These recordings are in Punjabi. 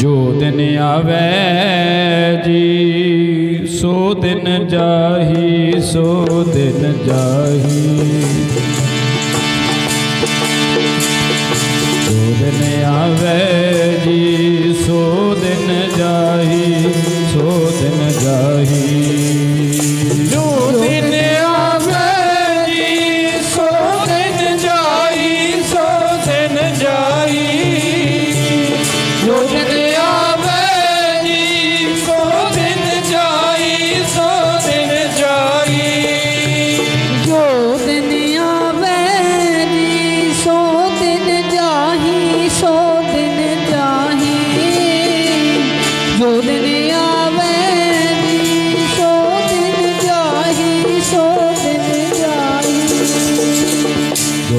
ਜੋ ਦਿਨ ਆਵੇ ਜੀ, ਸੋ ਦਿਨ ਜਾਹੀ, ਸੋ ਦਿਨ ਜਾਹੀ। ਜੋ ਦਿਨ ਆਵੇ ਜੀ, ਸੋ ਦਿਨ ਜਾਹੀ, ਸੋ ਦਿਨ ਜਾਹੀ।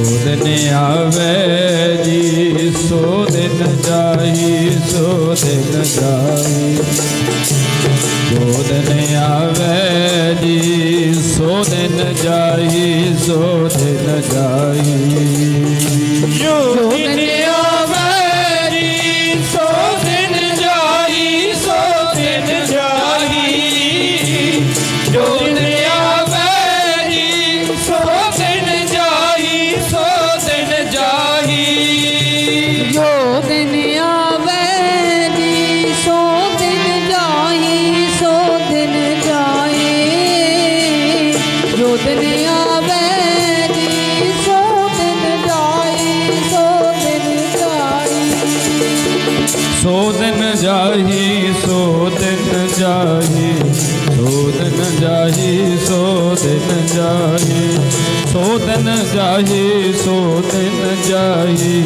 ਦਿਨ ਆਵੇ ਜੀ ਸੋ ਦਿਨ ਜਾਹੀ ਸੋ ਦਿਨ ਜਾਹੀ। ਜੋ ਦਿਨ ਆਵੇ ਜੀ ਸੋ ਦਿਨ ਜਾਹੀ ਸੋ ਦਿਨ ਜਾਹੀ। ਜੋ ਦਿਨ ਸੋ ਦਿਨ ਜਾਹੀ ਸੋ ਦਿਨ ਜਾਹੀ ਸੋ ਦਿਨ ਜਾਹੀ ਸੋ ਦਿਨ ਜਾਹੀ ਸੋ ਦਿਨ ਜਾਹੀ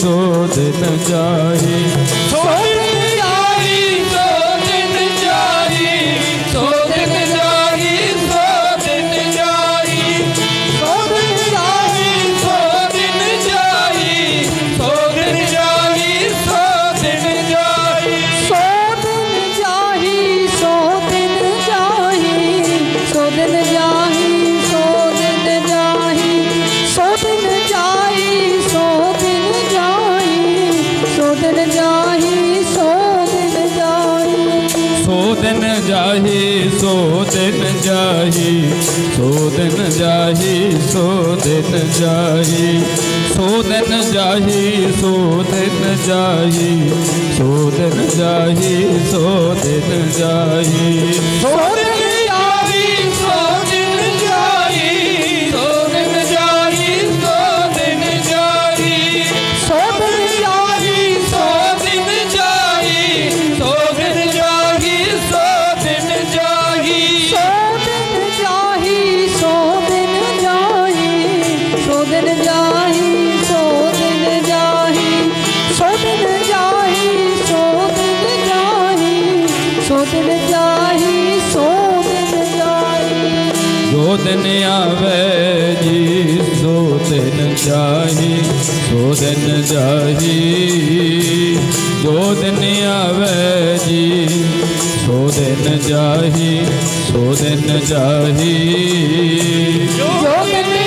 ਸੋ ਦਿਨ ਜਾਹੀ ਸੋ ਦਿਨ ਜਾਹੀ ਸੋ ਦਿਨ ਜਾਹੀ ਸੋ ਦਿਨ ਜਾਹੀ ਸੋ ਦਿਨ ਜਾਹੀ ਸੋ ਦਿਨ ਜਾਹੀ ਸੋ ਦਿਨ ਜਾਹੀ ਸੋ ਦਿਨ ਜਾਹੀ ਸੋ ਦਿਨ ਜਾਹੀ ਸੋ ਦਿਨ ਜਾਹੀ ਸੋ ਦਿਨ ਜਾਹੀ ਸੋ ਦਿਨ ਜਾਹੀ ਸੋ ਦਿਨ ਜਾਹੀ ਸੋ ਦਿਨ ਜਾਹੀ ਸੋ ਦਿਨ ਦਿਨ ਜਾਹੀ ਸੋ ਦਿਨ ਜਾਹੀ ਸੋ ਦਿਨ ਜਾਹੀ ਸੋ ਦਿਨ ਜਾਹੀ ਸੋ ਦਿਨ ਜਾਹੀ ਸੋ ਦਿਨ ਜਾਹੀ। ਜੋ ਦਿਨ ਆਵੇ ਜੀ ਸੋ ਦਿਨ ਜਾਹੀ ਸੋ ਦਿਨ ਜਾਹੀ। ਜੋ ਦਿਨ ਆਵੇ ਜੀ ਸੋ ਦਿਨ ਜਾਹੀ ਸੋ ਦਿਨ ਜਾਹੀ। ਜੋ ਦਿਨ